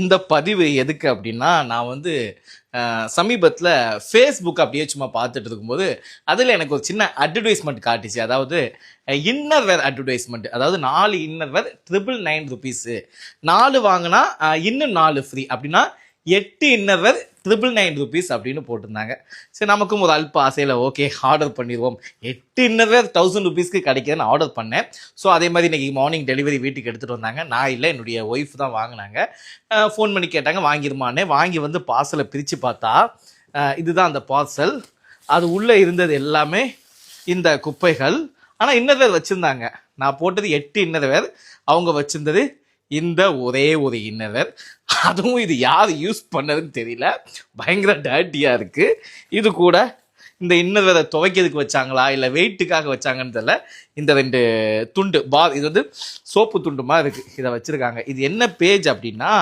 இந்த பதிவு எதுக்கு அப்படின்னா நான் வந்து சமீபத்தில் ஃபேஸ்புக் அப்படியே சும்மா பார்த்துட்டு இருக்கும்போது அதில் எனக்கு ஒரு சின்ன அட்வர்டைஸ்மெண்ட் காட்டுச்சு. அதாவது இன்னர் வேர் அட்வர்டைஸ்மெண்ட் அதாவது நாலு inner wear triple nine rupees நாலு வாங்கினா இன்னும் நாலு ஃப்ரீ அப்படின்னா எட்டு inner wear triple nine rupees அப்படின்னு போட்டிருந்தாங்க. சரி நமக்கும் ஒரு அல்ப ஆசையில் ஓகே ஆர்டர் பண்ணிடுவோம். எட்டு இன்னர் தௌசண்ட் ருபீஸ்க்கு கிடைக்கிதுன்னு ஆர்டர் பண்ணேன். ஸோ அதே மாதிரி இன்றைக்கி மார்னிங் டெலிவரி வீட்டுக்கு எடுத்துகிட்டு வந்தாங்க. நான் இல்லை என்னுடைய ஒய்ஃப் தான் வாங்கினாங்க. ஃபோன் பண்ணி கேட்டாங்க வாங்கிருமானே வாங்கி வந்து பார்சலை பிரித்து பார்த்தா இதுதான் அந்த பார்சல் அது உள்ளே இருந்தது எல்லாமே இந்த குப்பைகள். ஆனால் இன்னர்வேர் வச்சுருந்தாங்க. நான் போட்டது எட்டு இன்னர்வேர். அவங்க வச்சுருந்தது இந்த ஒரே ஒரு இன்னர் அதுவும் இது யார் யூஸ் பண்ணதுன்னு தெரியல. பயங்கர டேட்டியாக இருக்குது இது கூட இந்த இன்னர்வேரை துவைக்கிறதுக்கு வச்சாங்களா? இல்லை வெயிட்டுக்காக வச்சாங்கன்னு தெரியல. இந்த ரெண்டு துண்டு பார் இது வந்து சோப்பு துண்டு மாதிரி இருக்குது இதை வச்சுருக்காங்க. இது என்ன பேஜ் அப்படின்னா